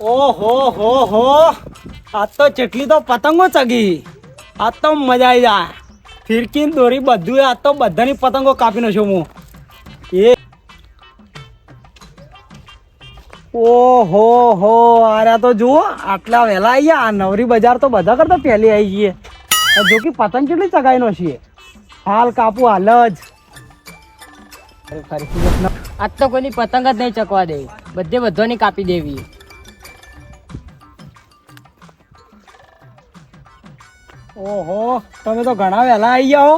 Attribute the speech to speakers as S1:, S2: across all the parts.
S1: ઓહો, હો હો. આજ તો ચેટલી તો પતંગો ચગી. આજ તો મજા આવી જાય. ફિરકીન દોરી બધું આજ તો બધાની પતંગો કાપી છું હું. એ. ઓહો, હો અરે તો જુઓ, આટલા વહેલા આવી ગયા. આ નવરી બજાર તો બધા કરતા પહેલી આવી ગઈ જો કે પતંગ કેટલી ચગાવી નો છીએ હાલ કાપુ, હાલ જ.
S2: આજ તો કોઈની પતંગ જ નહીં ચકવા દેવી બધે બધાની કાપી દેવી.
S1: ઓહો તમે તો ઘણા વહેલા આવી
S2: જાઓ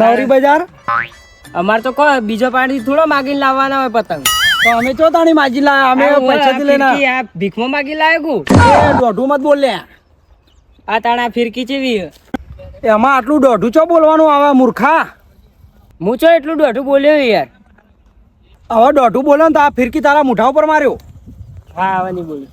S1: નવરી બજાર?
S2: અમાર તો કહો બીજો પાણી થોડો માગીને લાવવાના હોય પતંગ.
S1: તો અમે ચો તાણી માગી લાયા? અમે પૈસાથી લઈને
S2: આ ભીખમાં માગી લાવે
S1: એ દોઢું મત બોલ્યા
S2: આ તાણા ફિરકી ચેવી
S1: એમાં આટલું દોઢું ચો બોલવાનું આવે મૂર્ખા?
S2: હું ચો એટલું દોઢું બોલ્યો યાર?
S1: હવે દોઢું બોલે ને તો આ ફિરકી તારા મુઠા ઉપર માર્યો.
S2: હા હવે નહીં બોલ્યું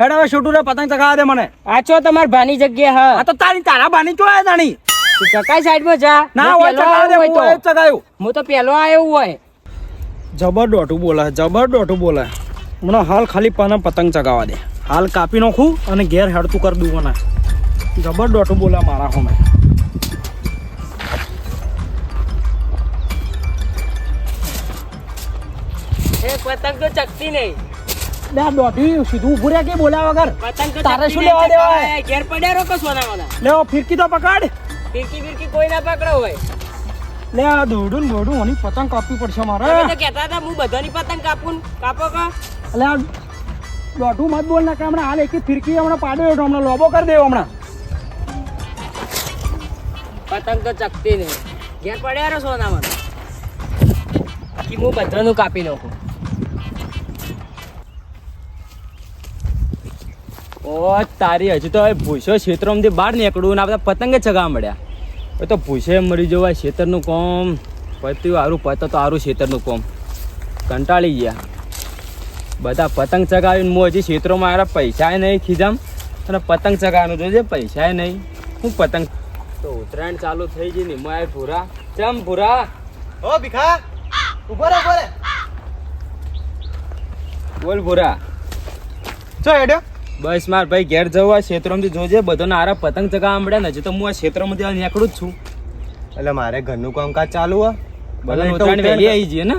S1: હેડ હવે છૂટું રે પતંગ ચગાવા દે મને.
S2: આ ચો તમાર ભાની જગ્યા હા.
S1: આ તો તારી તારા બાની ચો આયા તાણી.
S2: તું ચકાઈ સાઈડમાં જા.
S1: ના હોય ચગાવા દે હું
S2: હોય તો. હું તો પેલો આયો હોય.
S1: જબર ડોટું બોલે જબર ડોટું બોલે મને હાલ ખાલી પાને પતંગ ચગાવા દે. હાલ કાપી નાખું અને ઘેર હેડતું કરી દઉં મને. જબર ડોટું બોલે મારા હોમે
S2: એ પતંગ તો ચકતી નહીં.
S1: લે દોઢી સીધું રહ્યા કે બોલ્યા વગર?
S2: પતંગ
S1: તારે શું લેવા દેવા
S2: ઘેર પડ્યા રહો કશું સોનાવાના
S1: લે ફિરકી તો પકડ.
S2: ફિરકી ફિરકી કોઈ ના પકડો હોય.
S1: લે આ દોડું દોડું અને પતંગ કાપવી પડશે મારે.
S2: તમે તો કહેતા હતા હું બધાની પતંગ કાપું કાપો કા?
S1: એટલે આ દોઢું મત બોલ ના કે હમણાં. હાલ એક ફિરકી હમણાં પાડ્યો હતો હમણાં લોબો કરી દેવો હમણાં.
S2: પતંગ તો ચકતી નહીં. ઘેર પડ્યા રહો સોનાવાના કે હું બધાનું કાપી નાખું.
S3: ઓ તારી હજુ તો હવે ભૂસો ક્ષેત્રોમાંથી બહાર નીકળું ને આ બધા પતંગે ચગાવવા મળ્યા. હવે તો ભૂસે મરી જવાય ખેતરનું કોમ. પત્યું સારું પતો તો સારું ખેતરનું કોમ. કંટાળી ગયા. બધા પતંગ ચગાવીને હું હજી ક્ષેત્રોમાં આવ્યા પૈસા નહીં ખીજામ. અને પતંગ ચગાવવાનું જોઈએ પૈસા નહીં. હું પતંગ તો ઉત્તરાયણ ચાલુ થઈ ગઈ ને મેં ભૂરા. ચમ ભૂરા?
S4: ઓ ભીખા! ઊભો રે ઊભો રે
S3: બોલ ભૂરા.
S4: ચો હેડ્યો.
S3: બસ માર ભાઈ ઘેર જવું આ ક્ષેત્રમાંથી જોજે બધાને આરા પતંગ ચગાવવા આંબડ્યા ને હજી તો હું આ ક્ષેત્રમાંથી આ નીકળું જ છું.
S4: એટલે મારે ઘરનું કામકાજ ચાલુ હે
S3: બધા ઉતરાણ વહેલી આવી જઈએ ને?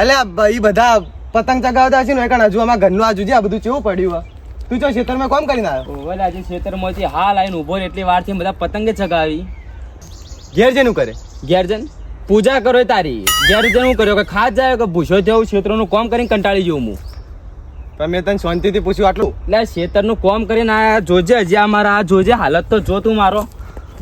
S4: એટલે ભાઈ બધા પતંગ ચગાવતા છે ને કારણ હજુ આમાં ઘરનું આજુ જે આ બધું ચેવું પડ્યું હોય. તું ચો ક્ષેત્રમાં કોમ કરીને આવ્યો?
S3: ઓલે આજે ક્ષેત્રમાંથી હાલ આવીને ઊભો એટલી વારથી બધા પતંગે ચગાવી.
S4: ઘેર જેનું કરે?
S3: ઘેર જન પૂજા કરો તારી. ઘેર જેનું કર્યો કે ખાસ જાય કે ભૂસો જવું ક્ષેત્રનું કોમ કરીને કંટાળી જવું હું.
S4: પણ મેં તને શાંતિથી પૂછ્યું આટલું?
S3: એટલે ખેતરનું કોમ કરીને આ જોજે હજી અમારા આ જોજે હાલત તો જો તું મારો.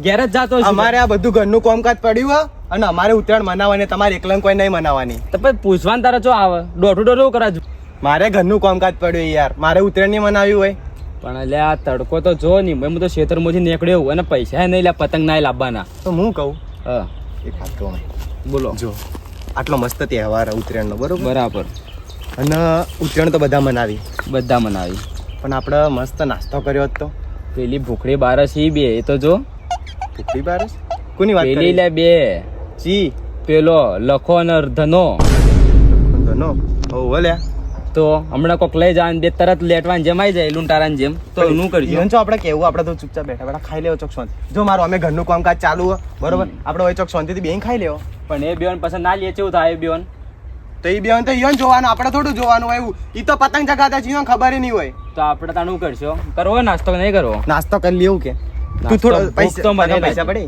S3: ઘેર જ જાતો.
S4: અમારે આ બધું ઘરનું કામકાજ પડ્યું હે. અને અમારે ઉત્તરાયણ મનાવવાની તમારે એકલંગ કોઈ નહીં મનાવવાની.
S3: તો પછી પૂછવાનું તારે જો આવે દોઢું દોઢું કરાજુ
S4: મારે ઘરનું કામકાજ પડ્યું યાર. મારે ઉત્તરાયણ નહીં મનાવ્યું હોય.
S3: પણ એટલે આ તડકો તો જો નહીં. હું તો શેતરમાંથી નીકળ્યો અને પૈસા નહીં લે પતંગ ના લાવવાના.
S4: તો હું કહું?
S3: હા.
S4: એક વાત કહું
S3: બોલો.
S4: જો આટલો મસ્ત તહેવાર ઉત્તરાયણનો બરોબર?
S3: બરાબર.
S4: અને ઉત્તરાયણ તો બધા મનાવી.
S3: બધા મનાવી.
S4: પણ આપણે મસ્ત નાસ્તો કર્યો હતો.
S3: પેલી ભૂખડી બારસ ઈ બે એ તો જો.
S4: ભૂખડી બારસ કોની વાત
S3: પેલી લે બે.
S4: જી.
S3: પેલો લખો અને ધનો
S4: ધનો ઓ વલ્યા
S3: તો હમણાં કોક લઈ જાય બે તરત લેટવાન જેમ આવી જાય લુંટારાન જેમ. તો એનું કરજો.
S4: જો આપણે કેવું આપણે તો ચૂપચાપ બેઠા બેઠા ખાઈ લેવો ચોક શાંતિ જો મારું અમે ઘરનું કામકાજ ચાલુ બરોબર? આપણે હોય ચોક શાંતિથી બેન ખાઈ લેવો.
S3: પણ એ બેન પસંદ ના લે કેવું થાય એ બેન?
S4: તો એ બેન તો ઈવન જોવાનું આપણે થોડું જોવાનું હોય એવું. ઈ તો પતંગ ચગાતા છે ખબર નહીં હોય.
S3: તો આપણે તાનું કરશો? કરવો નાસ્તો નહીં કરવો?
S4: નાસ્તો કરી લેવું કે. તું થોડો પૈસા
S3: મને
S4: પૈસા. પડે?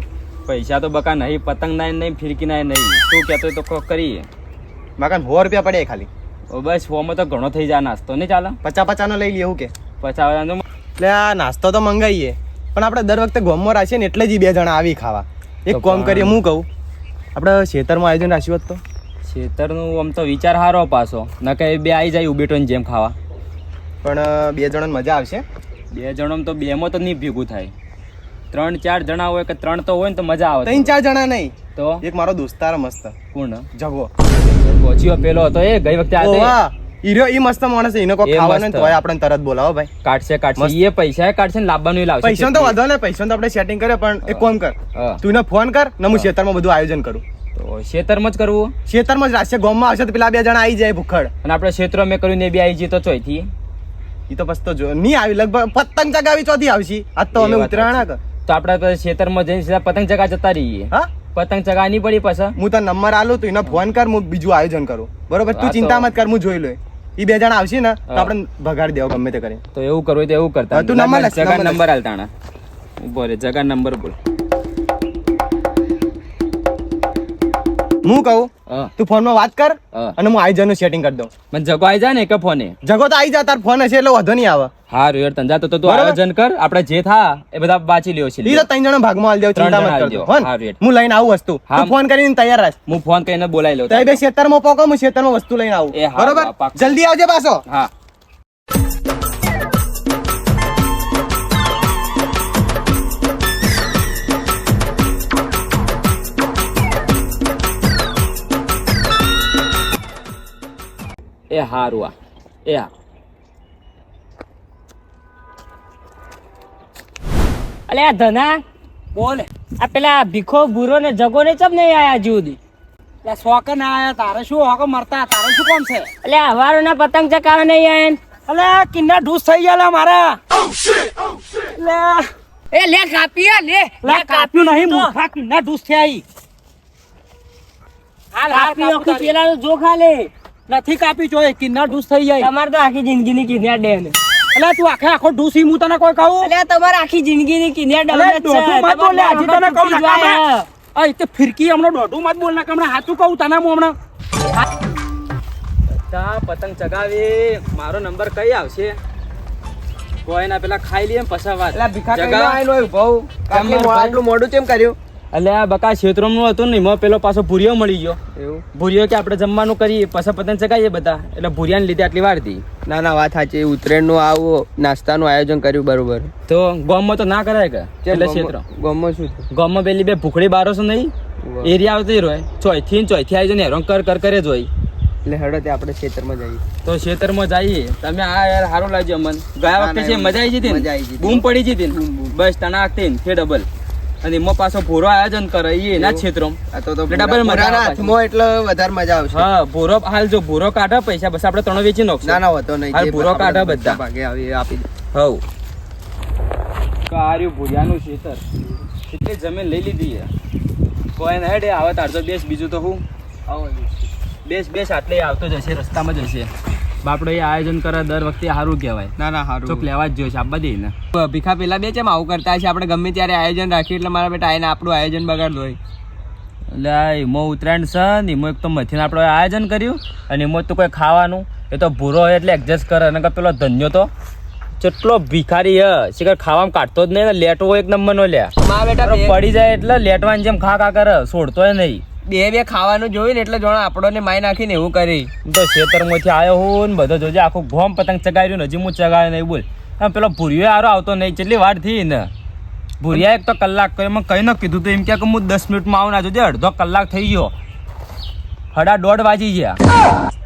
S3: પૈસા તો બકા નહીં પતંગ ના નહીં ફિરકી ના નહીં. તું કહેતો તો કોક કરીએ.
S4: મકાન સો રૂપિયા પડે ખાલી.
S3: ઓ બસ ફોમાં તો ઘણો થઈ જાય નાસ્તો. નહીં ચાલે?
S4: પચા પચાનો લઈ લેવું કે.
S3: પચા પચાનો
S4: એટલે આ નાસ્તો તો મંગાવીએ પણ આપણે દર વખતે ગોમમાં રાખીએ ને એટલે જ બે જણા આવી ખાવા. એક કોમ કરીએ હું કહું. આપણે ખેતરમાં આયોજન રાખ્યું હતું તો?
S3: ખેતરનું આમ તો વિચાર હારો પાછો. ન કે બે આવી જાય ઉબેટોની જેમ ખાવા.
S4: પણ બે જણાને મજા આવશે?
S3: બે જણોમાં તો બેમાં તો નહીં ભેગું થાય. ત્રણ ચાર જણા હોય કે ત્રણ તો હોય ને તો મજા આવે.
S4: ત્રણ ચાર જણા નહીં.
S3: તો?
S4: એક મારો દોસ્તાર મસ્ત.
S3: કોણ?
S4: જગો
S3: પહોંચ્યો પેલો હતો એ ગઈ વખતે આ
S4: ઈરો ઈ મસ્ત માણસ છે. એને કોઈ
S3: એ
S4: ખાવાનું
S3: મસ્ત.
S4: તો આપણને તરત બોલાવો ભાઈ.
S3: કાઢશે કાઢશે. એ પૈસા કાઢશે ને લાવવાનું લાવશે.
S4: પૈસા તો વધો ને પૈસા તો આપણે સેટિંગ કરે પણ એક કોમ કર. તું એને ફોન કર ને હું ખેતરમાં બધું આયોજન કરું.
S3: તો ખેતરમાં જ કરવું?
S4: ખેતરમાં જ રાખશે ગામમાં આવશે તો પેલા બે જણા આવી જાય ભૂખડ.
S3: અને આપણે ક્ષેત્રો મેં કર્યું ને બી આવી જઈએ તો ચોથી
S4: એ તો પછી તો જો નહીં આવી લગભગ પતંગ ચગાવી ચોથી આવશે. આજ તો અમે ઉતરાણા
S3: તો આપણે તો ખેતરમાં જઈને સીધા પતંગ ચગા જતા રહીએ.
S4: હા?
S3: પતંગ ચગા નહીં પડી પાછા.
S4: હું તને નંબર આલું તું એને ફોન કર હું બીજું આયોજન કરું. બરોબર? તું ચિંતા મત કર હું જોઈ લઉં. એ બે જણા આવશે ને તો આપણે ભગાડી દેવો ગમે તે કરી.
S3: તો એવું કરવું તો એવું કરતા.
S4: તું નંબર નંબર.
S3: નંબર ઊભો રે જગા નંબર બોલ.
S4: હું કહું? તું ફોનમાં વાત કર અને હું આયોજનનું સેટિંગ કરી દઉં.
S3: મને જગો આઈ જાય ને એક ફોને.
S4: જગો તો આઈ જા તાર ફોન હશે એટલે વધુ નહીં આવે.
S3: હારું યાર તંજા તો તો. આયોજન કર. આપણે જે થા એ બધા વાંચી લ્યો છે
S4: લીધો ત્રણ જણા ભાગમાં આલી દેવ ચિંતા મત કરજો હું લઈને આવું વસ્તુ.
S3: હા.
S4: તું ફોન કરીને તૈયાર રાખ.
S3: હું ફોન કરીને બોલાવી લઉં
S4: તો એ બે ખેતરમાં પોકો હું ખેતરમાં વસ્તુ લઈને આવું. બરોબર? જલ્દી આવજે પાછો.
S3: હા. એ આ. એ હા
S2: અલે આ ધના
S5: બોલે.
S2: આ પેલા ભીખો ભૂરો ને જગો ને ચમ નહીં આયા હજુ સુધી?
S5: એટલે શોખ ના આયા તારે શું હોકો મરતા? તારે શું કોમ છે?
S2: અલે હવારો ના પતંગ ચકાવે નહીં આયા
S5: અલે કિન્ના ઢૂસ થઈ ગયા મારા. લે.
S2: એ લે કાપી લે.
S5: લે કાપ્યું નહીં મૂર્ખા કિન્ના ઢૂસ થયા હાલ હાલ
S2: કાપી પેલા જો ખાલે
S5: નથી કાપી જોઈએ કિન્ના ઢૂસ થઈ જાય.
S2: તમારે તો આખી જિંદગી ની કિન્યા ડે ને.
S5: અલે તું આખે આખો ઢૂસી હું તને કોઈ કહું?
S2: અલે તમારે આખી જિંદગી ની કિન્યા ડે
S5: દોઢું મત બોલ લે, હજી તને કહું ને. અય તે ફિરકી હમણાં દોઢું મત બોલ ને હમણાં સાચું કહું તને હું હમણાં.
S3: તા પતંગ ચગાવી. મારો નંબર કઈ આવશે? કોઈ ના પેલા ખાઈ લઈએ પછી વાત.
S4: એટલે ભીખા કઈ
S3: જગા.
S4: ના હોય ભાઉ કાકી આટલું મોડું કેમ કર્યું?
S3: એટલે આ બકા ક્ષેત્રમાં હતું ને એમાં પેલો પાછો ભૂરિયો મળી ગયો.
S4: એવું?
S3: ભૂરિયો કે આપણે જમવાનું કરીએ પછી પતંગ ચગાવીએ બધા. એટલે ભૂરિયાને લીધે આટલી વાર હતી.
S6: ના ના વાત સાચી. ઉત્તરાયણનું આવું નાસ્તાનું આયોજન કર્યું બરોબર.
S3: તો ગોમમાં તો ના કરાય કે એટલે ક્ષેત્ર?
S6: ગોમમાં શું
S3: ગોમમાં પેલી બે ભૂખડી બારો છો નહીં. એરિયા આવતી રહે ચોયથી ચોયથી આવી ને હેરાન કર કર કરે જ હોય.
S6: એટલે હેડો તે આપણે ક્ષેત્રમાં જઈએ.
S3: તો ક્ષેત્રમાં જઈએ. તમે આ યાર સારું લાગ્યું અમન. ગયા વખતે છે મજા આવી જતી
S6: મજા આવી જતી.
S3: બૂમ પડી જતી. બસ તણાક થઈને ને ડબલ. અને એમાં પાછો ભૂરો આયોજન કરે એ એના ક્ષેત્રમાં.
S6: તો
S3: ડબલ મજા આવે
S6: હાથમાં એટલે વધારે મજા આવશે.
S3: હા ભૂરો હાલ જો ભૂરો કાઢા પૈસા બસ આપણે ત્રણ વેચી નાખશું.
S6: ના ના હોતો નહીં.
S3: હાલ ભોરો કાઢા બધા.
S6: ભાગે આવી આપી
S3: હવ. કાર્યું ભૂજાનું ખેતર. એટલે જમીન લઈ લીધી છે. કોઈ ના હેડે આવે તાર તો બેસ બીજું તો હું? બેસ. બેસ આટલે આવતો જશે રસ્તામાં જ હશે બાપડો એ આયોજન કરે દર વખતે સારું કહેવાય.
S6: ના ના
S3: ચોક
S6: સારું
S3: લેવા જ જોઈએ છે આપવા દે ને.
S6: ભીખા પેલા બે ચેમ આવું કરતા છે આપણે ગમે ત્યારે આયોજન રાખીએ એટલે મારા બેટા આઈને આપણું આયોજન બગાડ હોય.
S3: એટલે એમાં ઉત્તરાયણ છે ને એમાં એક તો મથીને આપણે આયોજન કર્યું અને એમાં તો કોઈ ખાવાનું એ તો ભૂરો હોય એટલે એડજસ્ટ કરે. અને પેલો ધન્યો તો કેટલો ભિખારી હ શિખર ખાવામાં કાઢતો જ નહીં ને લેટવો એક નંબરનો લે
S6: મારા બેટા બે-
S3: પડી જાય એટલે લેટવાની જેમ ખા ખા કરે છોડતો નહીં.
S6: બે બે ખાવાનું જોયું ને એટલે જોણા આપણને માય નાખીને એવું કરી.
S3: હું તો ખેતરમાંથી આવ્યો હું ને બધો જોજે આખું ગોમ પતંગ ચગાવ્યું હજી હું ચગાવ્યો નહીં બોલ. આમ પેલો ભૂરિયો હારો આવતો નહીં કેટલી વાર થઈ ને. ભૂરિયા એક તો કલાક કર્યો, મેં કઈ ન કીધું તો એમ કે હું દસ મિનિટમાં આવું ના જોજે અડધો કલાક થઈ ગયો. હડા દોઢ વાજી ગયા.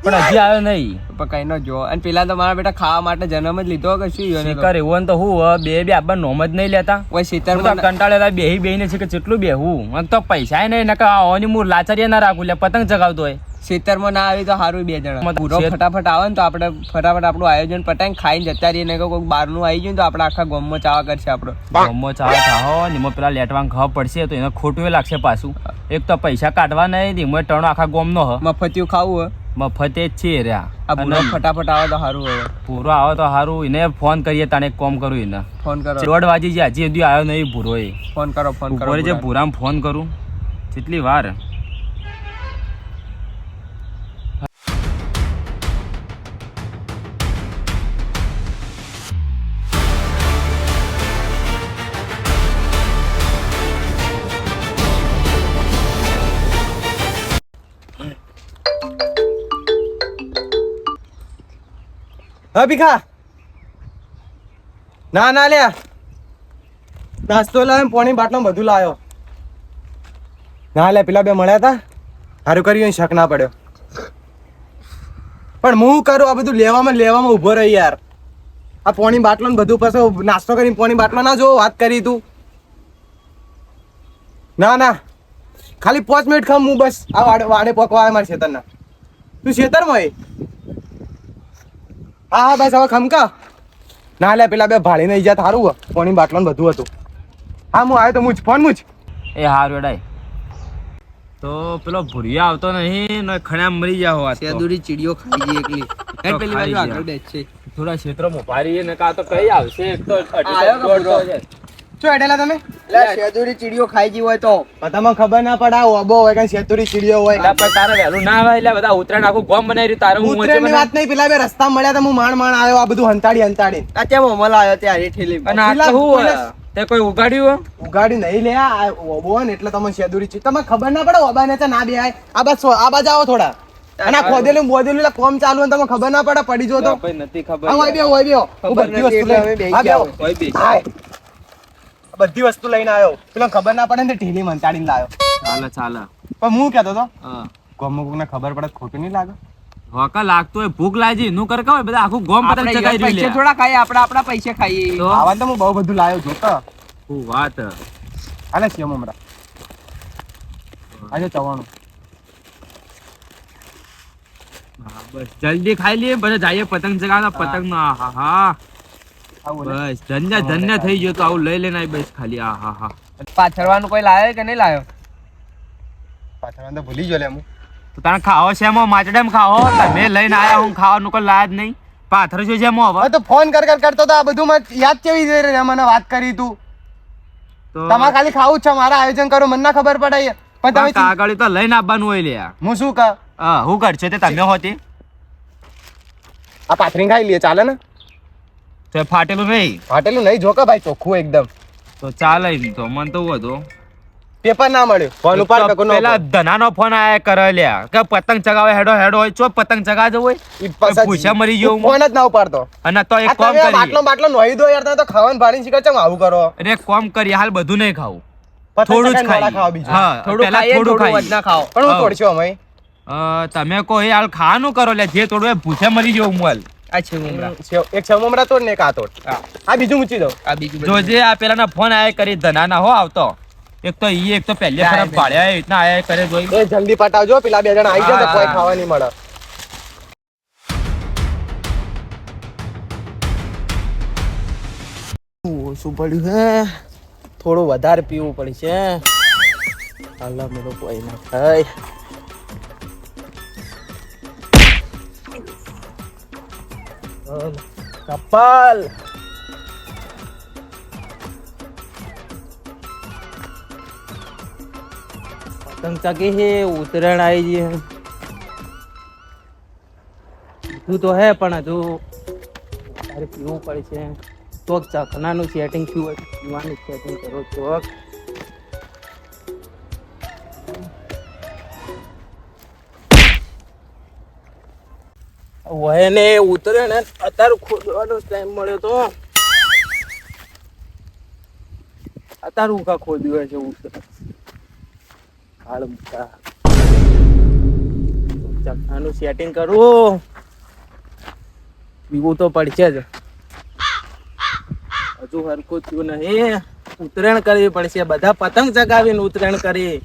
S3: પણ હજી આવ્યો નહીં.
S6: પણ કઈ ન જો અને પેલા તો મારા બેટા ખાવા માટે જન્મ જ લીધો કે શું યોને?
S3: શિકાર એવું તો હું બે બે આપવા નોમ જ નહીં લેતા.
S6: ઓય
S3: હું તો
S6: કંટાળે
S3: તા બેહી બેહીને છે કે કેટલું બેહું. મને તો પૈસા નહીં નકા ઓની હું લાચારીએ ના રાખું લે પતંગ ચગાવતો હોય.
S6: ખેતરમાં ના આવી તો સારું બે જણા. પૂરો ફટાફટ આવે ને તો આપણે ફટાફટ આપણું આયોજન પટાઈને ખાઈને જતા રહીએ ને કોઈ બહારનું આવી ગયું તો આપણે આખા ગામમાં ચાવા કરશે આપણો.
S3: ગમો ચાવા ચાહો ને એમાં પેલા લેટવાંગ ખાવા પડશે તો એને ખોટું લાગશે પાછું. એક તો પૈસા કાઢવા નહીં ને એમાં ટણો આખા ગોમનો હ.
S6: મફતિયું ખાવું હોય
S3: મફતે જ છે રહ્યા
S6: આ
S3: અને
S6: ફટાફટ આવે તો સારું હવે.
S3: પૂરો આવે તો સારું એને ફોન કરીએ તાને એક કોમ કરું એને.
S6: ફોન કરો.
S3: દોઢ વાગી જાય હજી સુધી આવ્યો નહીં ભૂરો એ
S6: ફોન કરો ફોન કરો
S3: ઉપર જે ભૂરામાં ફોન કરું. કેટલી વાર?
S4: હા, ભીખા. ના ના, લ્યા. નાસ્તો લાવ્યો પોણી બાટલો બધું લાવ્યો ના લે પેલા બે મળ્યા હતા સારું કર્યું શક ના પડ્યો. પણ હું કરું, આ બધું લેવામાં લેવામાં ઊભો રહી યાર. આ પોણી બાટલો ને બધું પાછો નાસ્તો કરીને પોણી બાટલો ના જો વાત કરી તું. ના ના. ખાલી પાંચ મિનિટ ખમ હું બસ. આ વાડે પકવા આવે મારા ખેતરના તું ખેતરમાં એ હા હા બસ હવે ખમકા. ના લે પેલા બે ભાડી નહીં જા થારું પાણી બાટલો બધું હતું. હા હું આવ્યો તો મુજ ફોન મુજ
S3: એ હાર વેડાય તો પેલો ભૂરિયા આવતો નહીં ને ખણ્યા મરી ગયા હોવા તો.
S6: દૂરી ચીડીઓ ખાઈ ગઈ એકલી. હેડ પેલી બાજુ આગળ બેસ છે.
S3: થોડા ક્ષેત્રો મોભારી ને કા તો કઈ આવશે. એક તો અઢી દોઢ છે.
S4: શું એડેલા તમે?
S6: શેતુરી ચીડીઓ ખાઈ ગઈ હોય તો.
S4: તમને ખબર ના પડે ઓબો હોય કઈ શેતુરી ચીડીઓ હોય.
S3: એટલે પણ તારે વહેલું ના આવે એટલે બધા ઉતરાણ આખું ગોમ બનાવી રહ્યું તારે હું
S4: ઉતરેની વાત નહીં પેલા બે રસ્તા મળ્યા તો હું માણ માણ આવ્યો આ બધું હંતાડી હંતાડી.
S6: આ કેમ અમલ આવ્યો ત્યાં ઠેલી
S3: અને આટલું હોય? તે કોઈ ઉગાડ્યું હોય?
S4: ઉગાડી નહીં લે આ ઓબો હોય ને એટલે તમે શેદુરી છે તમને ખબર ના પડે ઓબા ને તો ના બે આ બસ આ બાજુ આવો થોડા. અને આ ખોદેલું બોદેલું એટલે કોમ ચાલુ હોય તમે તમને ખબર ના પડે પડી જો તો.
S3: નથી ખબર.
S4: હોય બે હોય બે હું
S6: ખબર
S4: બધી
S6: નથી
S4: વસ્તુ હા.
S3: કોઈ બી
S4: બધી વસ્તુ લઈને આવ્યો. પેલો ખબર ના પડે ને ઢીલી મંતાડીને લાવ્યો
S3: ચાલે ચાલે.
S4: પણ હું કહેતો તો
S3: ગોમ
S4: ગમો કોકને ખબર પડે ખોટું નહીં લાગે.
S3: હોકા લાગતો હોય ભૂખ લાગી નું કર હોય બધા આખું ગોમ પતંગ ચગાઈ
S6: પૈસે
S3: રહ્યું લે.
S6: થોડા ખાઈએ આપડા આપડા પૈસે ખાઈએ.
S3: તો?
S4: આવા તો હું બહુ બધું લાવ્યો જોતો.
S3: હું વાત?
S4: હાલે છે મમરા. આજે ચવાણું.
S3: હા, બસ. જલ્દી ખાઈ લઈએ બધા જઈએ પતંગ ચગાવતા પતંગમાં હા હા. બસ ધન્ય ધન્ય થઈ ગયો તો આવું લઈ લેને આવી બસ ખાલી. આ હા હા.
S6: પાછળવાનું કોઈ લાવ્યો કે નહીં લાવ્યો?
S4: પાછળવાનું તો ભૂલી ગયો લે હું.
S3: તો તને ખાવો છે એમાં? માચડેમ ખાવો? તમે લઈને આયા હું ખાવાનું કોઈ લાયા જ નહીં. પાથર છે એમાં હવે?
S4: તો ફોન કર કર કરતો તો આ બધું મને યાદ કેવી રીતે રહે? મને વાત કરી તું.
S3: તો
S4: તમારે ખાલી ખાવું જ છે મારા આયોજન કરો મને ના ખબર પડે. પણ તમે
S3: કાગળ તો લઈને આવવાનું હોય લે
S4: હું શું કહ?
S3: હા હું કરશે તે તમે હોતી.
S4: આ પાથરી ખાઈ લે ચાલે ને?
S3: તો ફાટેલું નહીં?
S4: ફાટેલું નહીં જોકા ભાઈ ચોખ્ખું એકદમ.
S3: તો ચાલે એમ તો મને તો હતો.
S4: પેપર ના મળ્યું. ફોન ઉપર કાકો નો
S3: પેલા ધનાનો ફોન આયા કરે લ્યા. કે પતંગ ચગાવે હેડો હેડો હોય ચો પતંગ ચગાવજો હોય. ભૂસા મરી ગયો
S4: ફોન જ ના ઉપાડતો.
S3: અને તો એક કામ કરી
S4: બાટલો બાટલો નોઈ દો યાર તમે તો ખાવાનું પાણી શીખે ચમ આવું કરો?
S3: અરે એક કામ કરી હાલ બધું નહીં ખાવું. થોડું જ ખાઈ
S4: ખાવા બીજું.
S3: હા
S6: થોડું
S3: પહેલા થોડું ખાઈ
S6: વધના ખાઓ.
S4: પણ હું તોડશો અમે?
S3: તમે કો એ હાલ ખાવાનું કરો લે જે થોડું એ ભૂસે મરી ગયો હું હાલ.
S6: આ છે ઉમરા.
S4: સેવ- એક સેવમમરા તોડ ને એક આ તોડ. આ બીજું મૂકી દો
S6: આ બીજું
S3: જોજે આ પેલાના ફોન આયા કરી ધનાના હો આવતો. એક તો ઈ એક તો પહેલે ખરાબ
S6: નહીં.
S3: ભાડ્યા આયા કરે જોઈ.
S4: એ જલ્દી પટાવજો પેલા બે જણા આવી જાય તો કોઈ ખાવા નહીં મળે.
S5: ઓછું પડ્યું હે? થોડું વધારે પીવું પડશે. હાલો મેરો કોઈ ના થાય કપાલ. પતંગ ચગે હે ઉત્તરાયણ આવી ગઈ બધું તો હે, પણ હજુ તારે પીવું પડશે તો ચકનાનું સેટિંગ થયું પીવાનું સેટિંગ કરો, ચોક. ને ઉતરે ને અત્યારે ખોદવાનો ટાઈમ મળ્યો તો. અત્યારે ઉકા ખોદ્યું છે ઉતરે. હાલ મુકા ચકનાનું સેટિંગ કરું. પીવું તો પડશે જ. હજુ હરકું થયું નહીં. ઉત્તરાયણ કરવી પડશે. બધા પતંગ ચગાવીને ઉત્તરાયણ કરી.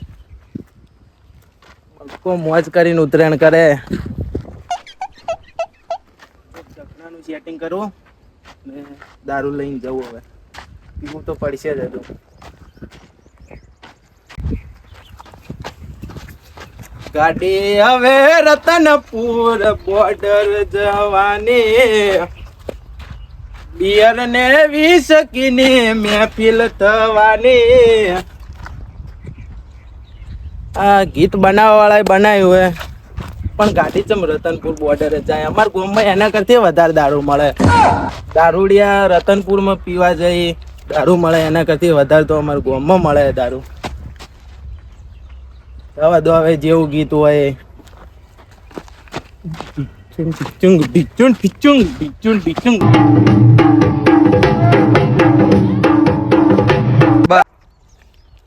S5: મોજ કરીને ઉત્તરાયણ કરે ચકનાનું સેટિંગ કરવું? ને દારૂ લઈને જવું હવે. પીવું તો પડશે જ હતું ગાડી હવે રતનપુર બોર્ડર જવાની. બિયર ને વીસ કિની મહેફિલ થવાની. આ ગીત બનાવવા વાળા બનાવ્યું હે. પણ ગાડી ચમ રતનપુર બોર્ડરે જાય. અમાર ગામમાં એના કરતી વધારે દારૂ મળે. દારૂડિયા રતનપુરમાં પીવા જઈ, દારૂ મળે એના કરતી વધારે તો અમારા ગામમાં મળે દારૂ. દવા દવા જેવું ગીત હોય. પિચુંગ પિચુંગ પિચુંગ પિચુંગ પિચુંગ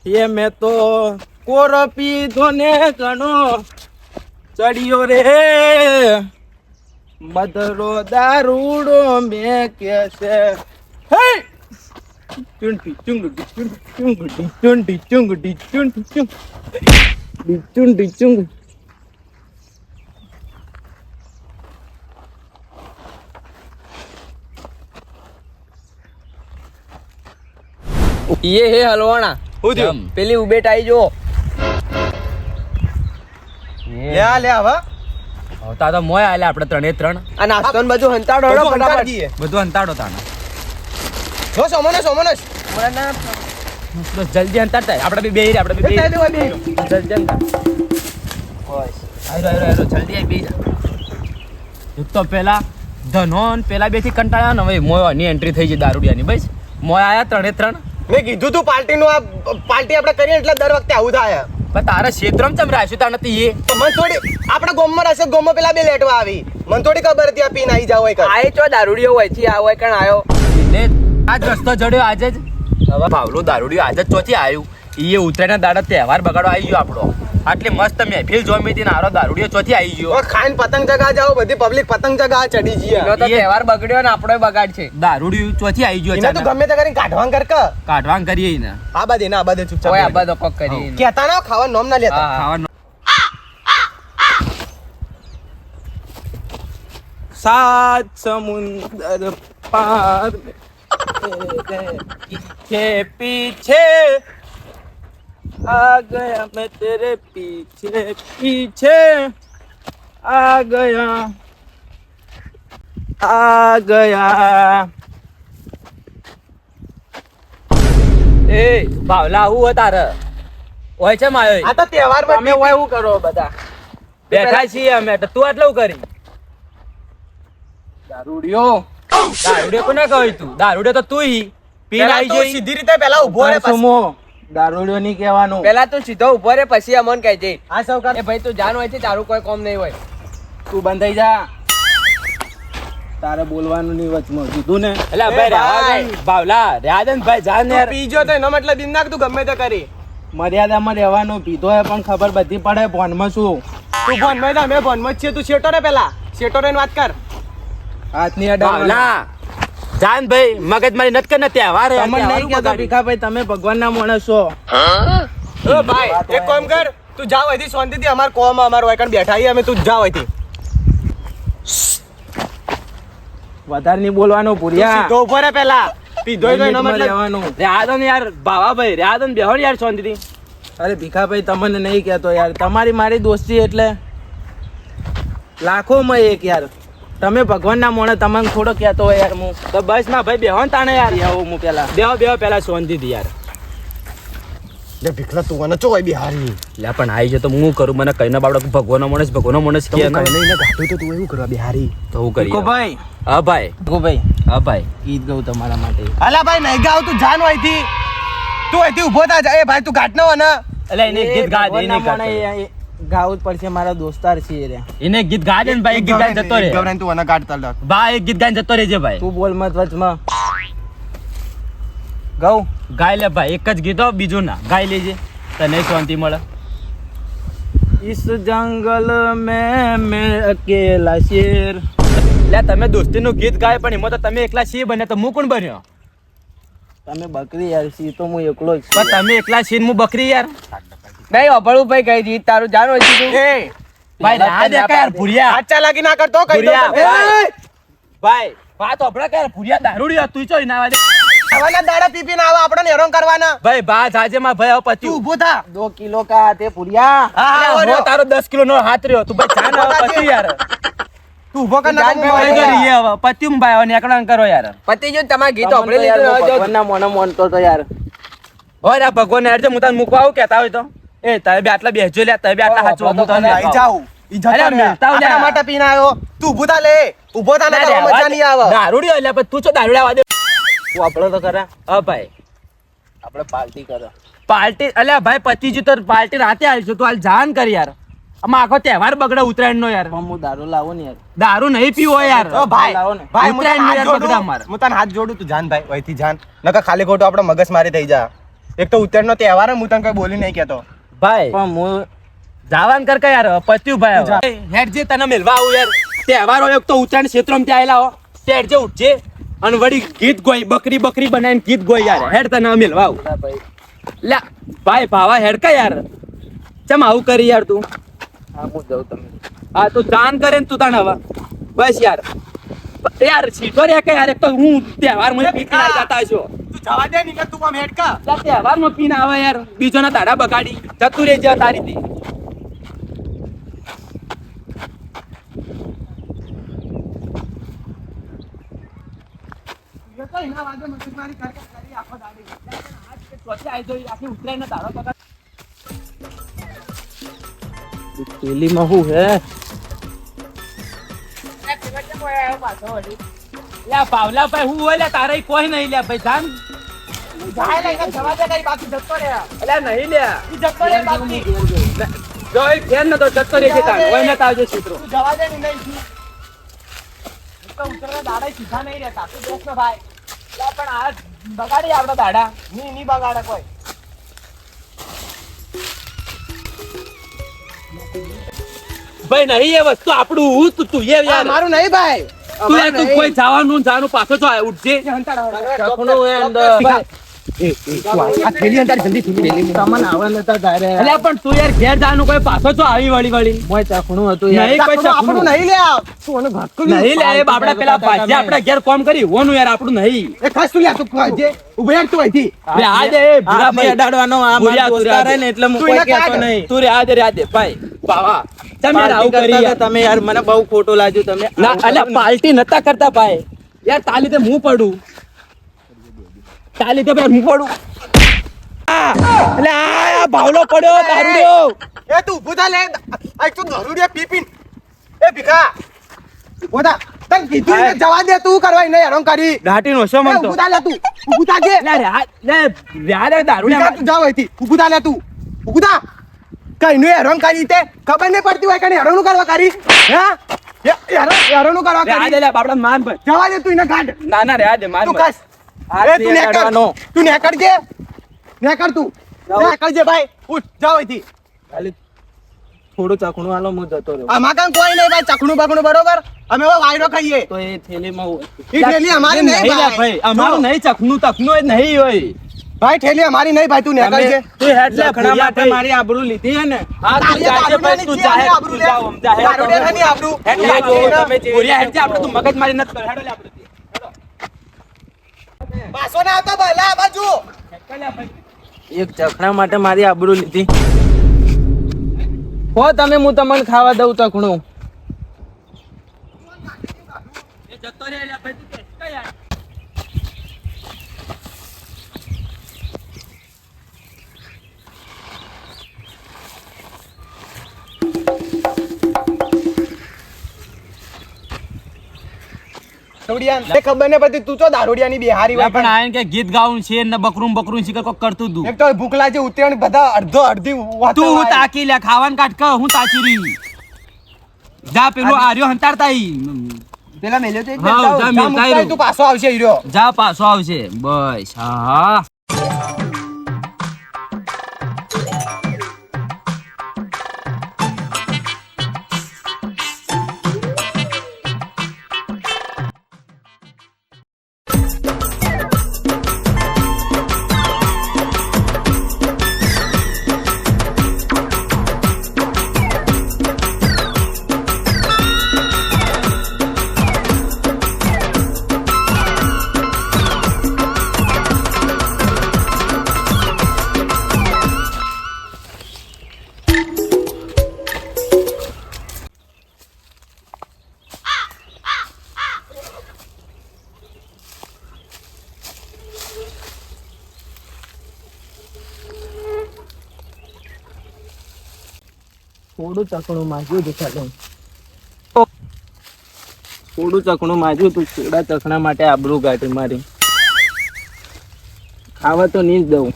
S5: એ મેં તો કોરો પીધો ને ઘણો. ચડિયો રે. મધરો દારૂડો મે કે છે. હે! ચુંટી ચુંગ ડી ચુંગ ચુંગ ડી ચુંટી ચુંગ ડી ચુંટી ચુંગ
S3: ડીચું ડીચું
S6: ઈએ હે હલવાણા
S4: શું થયું
S6: પેલી ઉબેટ આઈ જો
S4: લે આ લે હવે
S3: તા તો મોય આલે આપણે ત્રણે ત્રણ.
S6: આ નાસ્તો ને બધું હંતાડો. હળો ફટાફટ
S3: બધું અંતાડો તાને
S4: જો સોમનસ સોમનસ
S3: બસ જલ્દી અંતાડતા આપણે બી બેહી આપણે બી બેહી. જલ્દી અંતાડ આયરો આયરો આયરો જલ્દી આઈ બેહી તો પેલા ધનોન પેલા બેથી કંટાળ્યા ને હવે મોયની એન્ટ્રી થઈ ગઈ દારૂડિયાની બસ. મોય આયા ત્રણે ત્રણ.
S4: મેં કીધું તું પાર્ટી નું આ પાર્ટી આપણે કરીએ એટલે દર વખતે આવું થાય.
S3: પણ તારા ક્ષેત્રમાં ચમ રાખ્યું તા નથી એ?
S4: મને થોડી આપણા ગોમમાં રહેશે ગોમમાં પેલા બે લેટવા આવી. મને થોડી ખબર હતી આ પીન આવી જાવ હોય
S6: આય ચો દારૂડિયો હોય છે આ હોય કણ આયો?
S3: એટલે આજ રસ્તો ચડ્યો આજે જ. હવે ભાવલો દારૂડિયો આજે જ ચોથી આવ્યું એ ઉત્તરાયણના દાડા તહેવાર બગાડો આવી ગયો આપણો. આટલી મસ્ત મહેફિલ જોમી હતી હારો દારૂડિયો ચોથી આવી ગયો.
S4: ખાઈને પતંગ ચગા જાવ બધી પબ્લિક પતંગ ચગા ચડી
S6: ગઈ તો તહેવાર બગડ્યો ને આપણો બગાડ છે.
S3: દારૂડિયો ચોથી આવી ગયો
S4: એને ગમે તે કરીને કાઢવાં કર
S3: કાઢવાં કરીએ ને.
S4: આ બાદ એના આ ચૂપચાપ
S6: ઓય આ બાદ કોક કરી
S4: કેતા ના. ખાવા નોમ ના લેતા.
S3: ખાવા સાત સમુદર પાર. કે પીછે आ गया मैं तेरे पीछे पीछे आ गया आ गया એ ભાવલા હું હો તારે હોય છે માયો
S4: આ તો તહેવાર
S3: તમે હોય એવું કરો બધા બેઠા છીએ અમે તો તું આટલું કરી દારૂડિયો દારૂડિયો કોને કહ્યું તું દારૂડિયો તો તું હી પીને
S4: પેલા
S3: આવી
S4: તું
S3: જોઈ
S4: સીધી રીતે પેલા ઉભો રહે પછી.
S3: દારૂડિયો નહીં કહેવાનું.
S6: પેલા તું સીધો ઊભો રે પછી અમન કહે છે.
S4: આ સૌકાર
S6: એ ભાઈ તું જાન હોય છે તારું કોઈ કોમ નહીં હોય.
S3: તું બંધ થઈ જા. તારે બોલવાનું નહીં વચમાં. કીધું ને. એટલે ભાઈ રહેવા
S4: ભાઈ.
S3: દે ને, ભાવલા રહેવા ભાઈ જાન ને યાર.
S4: પીજો તો એનો મતલબ દિન નાખ તું ગમે તે કરી.
S3: મર્યાદામાં રહેવાનું. પીધો હે પણ ખબર બધી પડે ફોનમાં શું?
S4: તું ફોનમાં મેં ફોનમાં ફોન જ છીએ. તું શેટો રે પેલા. શેટો રે વાત કર.
S3: હાથની ભાવલા જાન ભાઈ મગજ મારી નથી કર ને તહેવાર હે,
S5: તમને નહીં કહેતો. ભીખાભાઈ તમે ભગવાનના માણસ છો.
S4: ઓ ભાઈ એક કામ કર તું જા અહીંથી શાંતિથી અમાર કોમ અમાર હોય કારણ બેઠા છીએ અમે તું જા અહીંથી
S5: વધારે નહીં બોલવાનું
S4: તું તો ઊભો રે પેલા. પીધો તો એનો મતલબ
S5: રહેવાનું.
S3: રહેવા ને યાર ભાવા ભાઈ રહેવા દો ને બેહો ને યાર શાંતિથી.
S5: અરે ભીખાભાઈ તમને નહીં કહેતો યાર. તમારી મારી દોસ્તી એટલે લાખોમાં એક યાર. તમે ભગવાનના મોણે તમને થોડો કહેતો હોય યાર હું.
S3: તો બસમાં ભાઈ બેહો ને તાણે યાર.
S5: આવું હું પેલા.
S3: બેહો બેહો પેલા શાંતિથી યાર.
S4: લે ભીખલા તું મને ચોય બિહારી.
S3: લે પણ આવી જાય તો હું કરું? મને કઈ ના બાબડો ભગવાનનો માણસ ભગવાનનો માણસ કે
S4: કઈ નહીં ગાતું તો તું એવું કરવા બિહારી.
S3: તો હું કરી
S5: ભીખોભાઈ.
S3: હા ભાઈ.
S5: ભીખોભાઈ.
S3: હા ભાઈ.
S5: ગીત ગાઉં તમારા માટે.
S4: અલા ભાઈ નહીં ગાવ તું જાન અહીંથી તું અહીંથી ઊભો થા એ ભાઈ તું ગાંઠ ન ને
S3: એટલે એને ગીત ગા દે એને
S5: ગાવું પડશે મારા દોસ્તાર છે રે.
S3: એને ગીત ગાજે ને ભાઈ ગીત ગાઈ જતો રે
S4: ગવરાન તું મને ગાડતા લ
S3: ભાઈ ગીત ગાઈ જતો રહેજે ભાઈ.
S5: તું બોલ મત વચમાં. ગાઉ.
S3: ગાઈ લે ભાઈ એક જ ગીતો બીજું ના. ગાઈ લેજે. તને શાંતિ મળે.
S5: इस જંગલ મેં મેં અકેલા શેર.
S3: લે તમે દોસ્તી નું ગીત ગાય પણ એમાં તો તમે એકલા સિંહ બન્યા તો હું કોણ બન્યો?
S5: તમે બકરી યાર સિંહ તો હું એકલો જ
S3: પણ તમે એકલા સિંહ હું બકરી યાર.
S6: નહીં અભળું ભાઈ કઈ જીત તારું. જાણો હોય તું.
S4: એ
S3: ભાઈ ના દેખા યાર ભૂરિયા.
S4: હાચા લાગી ના કરતો
S3: કઈ
S4: દો
S3: ભાઈ. ભાઈ વાત અભળા કે યાર ભૂરિયા દારૂડિયો તું ચો ના વાજે
S4: ખાવાના દાડા પીપી ના આવે આપણને હેરાન કરવાના.
S3: ભાઈ બા જાજે માં ભાઈ હવે પછી.
S4: ઊભો થા.
S5: 2 કિલો કા તે પુરિયા
S4: હા
S3: તારો દસ કિલો નો હાથ રહ્યો. તું ભાઈ જાન હવે પછી યાર.
S4: તું ઊભો કર
S3: જાન
S4: ના
S3: ભાઈ વળી ગયો હવે પત્યું ભાઈ હવે નીકળવાનું કરો યાર.
S6: પતિ જો તમારા ગીત
S5: યાર
S6: લીધું
S5: ભગવાનના મોણે માનતો તો યાર.
S3: ઓય રા ભગવાન યાર હું તને મૂકવા આવું કહેતા હોય તો. એ તમે બે આટલા બેસજો લે તમે બે આટલા હાચો હું તને
S4: લઈ જાઉં રહે.
S3: મિલતા હોય
S4: આપણા
S3: લ્યા.
S4: માટે પીને આવ્યો તું ઊભો થા લે. ઊભો થા ને
S3: ના,
S4: મજા નહીં આવે.
S3: દારૂડી એટલે પણ તું છો દારૂડી આવા દે.
S5: તું આપણો તો ખરા
S3: હા ભાઈ.
S5: આપણે પાર્ટી કરો.
S3: પાર્ટી અલ્યા ભાઈ પતિજી તો પાર્ટી રાતે આવીશું. તું હાલ જાન કર યાર. આમાં આખો તહેવાર બગડે ઉત્તરાયણ નો યાર
S5: હું દારૂ લાવો ને યાર.
S3: દારૂ નહીં પીવો યાર.
S4: ભાઈ
S5: લાવો ને.
S4: ભાઈ
S3: ઉત્તરાયણ
S4: હાથ
S3: યાર બગડા
S4: જોડું. હું તને હાથ જોડું. તું જાન ભાઈ અહીંથી જાન. નકર ખાલી ખોટું આપણે મગજ મારી થઈ જા. એક તો ઉત્તરાયણનો તહેવાર હે, હું તને કઈ બોલી નહીં કેતો
S3: ભાઈ.
S5: પણ હું
S3: જાવાન કર કે યાર પત્યું ભાઈ હેડજે તને મેલવા આવું યાર. તહેવારો એક તો ઉત્તરાયણ ક્ષેત્રમાં ત્યાં આવેલા હો. તે ઉઠજે. અને વળી ગીત ગોઈ બકરી બકરી બનાવીને ગીત ગોઈ યાર. હેડ તને મેલવા આવું. લ્યા ભાઈ. ભાવા હેડ કા યાર? ચમ આવું કરી યાર તું? હા હું જાઉં તમે હા તું દાન કરે ને તું તાણ હવે. બસ યાર. યાર સીધો રે કે યાર એક તો હું તહેવાર મને પીક ના જતા છો
S4: તું જવા દે નીકળ તું આમ હેડકા.
S3: તહેવારમાં પીને આવે યાર. બીજો ના તાડા બગાડી. જતું રે જા તારી થી. પેલીમાં શું હે? લ્યા પાવલા ભાઈ હું હોય લ્યા તારે કોઈ નહીં લ્યા ભાઈ જાન. અલ્યા નહીં લ્યા જો એ ફેર નતો જતો રે છે તાણ હોય નતા આવજો છોકરો.
S7: સીધા નહીં રહેતા. તું બેસ ને ભાઈ. લા, પણ આ બગાડી આપડે દાડા. ની ની બગાડે કોઈ.
S3: ભાઈ નહીં એ વસ્તુ આપણું હું તું તું એ યાર.
S4: મારું નહીં ભાઈ.
S3: તું યાર તું કોઈ જવાનું ને પાછો જો ઉઠજે. પણ તું યાર ઘેર જવાનું કોઈ પાછો જો આવી વળી વળી.
S5: મોય ચખણું હતું
S3: નહીં કોઈ
S4: આપણું નહીં. લે આ. તું આને ઘટકું લે.
S3: નહીં લે બાપડા પેલા ભાજ્યા આપડા ઘેર કોમ કરી હોનું યાર આપણું નહીં.
S4: એ ખાસ તું લે તું ખાજે. ઊભો તું અહીંથી.
S3: રે આ દે ભૂરા
S5: હાથ અડાડવાનો આ મારા દોસ્તાર ને એટલે હું કોઈ કહેતો નહીં.
S3: તું રે આ દે રે આ દે ભાઈ. બાવા. તમે આવું કરી
S5: તમે યાર મને બહુ ખોટો લાગ્યું તમે
S3: ના અલ્યા પાર્ટી નતા કરતા ભાઈ. યાર તાલી તે હું પડું. તાલી તે ભાઈ હું પડું. અલ્યા ભાવલો પડ્યો દારૂડિયો.
S4: એ તું ઊભો થા લે. આ તું દારૂડિયા પીપીન એ ભીખા. ઊભો થા. તને કીધું ને જવા દે તું કરવા નહીં હેરાન કરી.
S3: ઘાટી નો શો
S4: એ ઊભું થા લે તું. ઊભો થા જે.
S3: લે લે દારૂડિયા
S4: તું જાવ અહીંથી. ઊભો થા લે તું. ઊભો થા. કઈનું હેરાન કરી તે? ખબર નહીં પડતી હોય કઈ હેરાનું કરવા કરી? હા? હેરાનું કરવા
S3: આ દે
S4: કરી
S3: બાપડા માન ભાઈ
S4: જવા દે તું એને કાઢ
S3: ના ના રે દે માન
S4: તું
S3: ભાઈ.
S4: કસ.
S3: આ
S4: એ તું
S3: તે
S4: નેકર
S3: અડવાનો.
S4: તું. નેકરજે નેકર ભાઈ. ઉઠ જાવ અહીંથી.
S5: ખાલી થોડું ચખણું આલો હું જતો રહ્યો
S4: આમાં કાંઈ કોઈ નહીં ભાઈ. ચકણું બકણું બરોબર? અમે હવે વાયરો ખાઈએ.
S5: તો એ થેલીમાં હું-
S4: ઈ અમારી નહીં ભાઈ.
S3: ભાઈ. અમારું નહીં ચખનું તખનું એ નહીં હોય.
S4: ભાઈ ઠેલી અમારી નહીં ભાઈ તું નેકરજે
S5: છે. તું હેડ લે માટે મારી આબરૂ લીધી હે ને.
S3: હા તું જાજે ભાઈ તું જાહે જાઓ આમ જાહે
S4: દારૂડિયાની આબરૂ.
S3: હેડ લે, જો તમે જે- હેડ છે આપણે તું મગજમારી નત કર હેડો લે આપણે
S4: પાસો ના આવતા ભલા આ બાજુ.
S5: એક ચખણા માટે મારી આબરૂ લીધી. હો તમે હું તમને ખાવા દઉં ચખણું
S3: એ જતો રે લે ભાઈ.
S4: દારૂડિયા એ ખબર ને પછી તું તો દારૂડિયાની બિહારી હોય
S3: પણ આયન કે ગીત ગાવું છે ને બકરું બકરું શીખર કોક કરતું તું.
S4: એક તો ભૂખલા જે ઉતરણ બધા અડધો અડધી
S3: તું હું તાકી લે ખાવાન કાઢ કે હું તાકી રી જા પેલો આર્યો હંતારતા
S4: પેલા મેલ્યો તો
S3: જા મેલતા
S4: તું પાછો આવશે હીરો.
S3: જા પાછો આવશે. બસ હા.
S5: થોડું ચકણું માંગ્યું હતું ખાલી. થોડું ચકણું માંગ્યું હતું થોડા ચકણા માટે આબરૂ ગાંઠી મારી. ખાવા તો નહીં જ દઉં.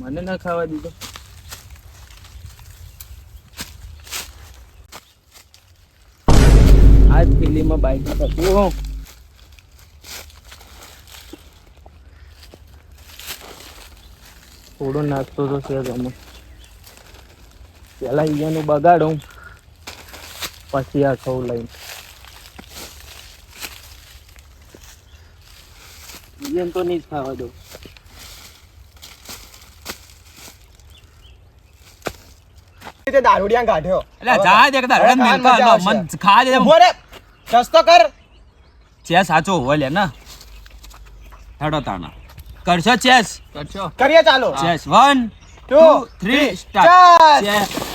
S5: મને ના ખાવા દીધો. આજ પેલીમાં બાઈક હતું ફોડો નાખતો તો છે તમે પહેલાં અહીંયાનું બગાડું પછી આ સૌ લઈને. તો નહીં ખાવા દઉં.
S4: કર.
S3: છે સાચો હોય લે ના. હેડો કરશો ચેસ?
S6: કરશો.
S4: કરીએ ચાલો. Chess
S3: one two three
S4: start
S3: chess.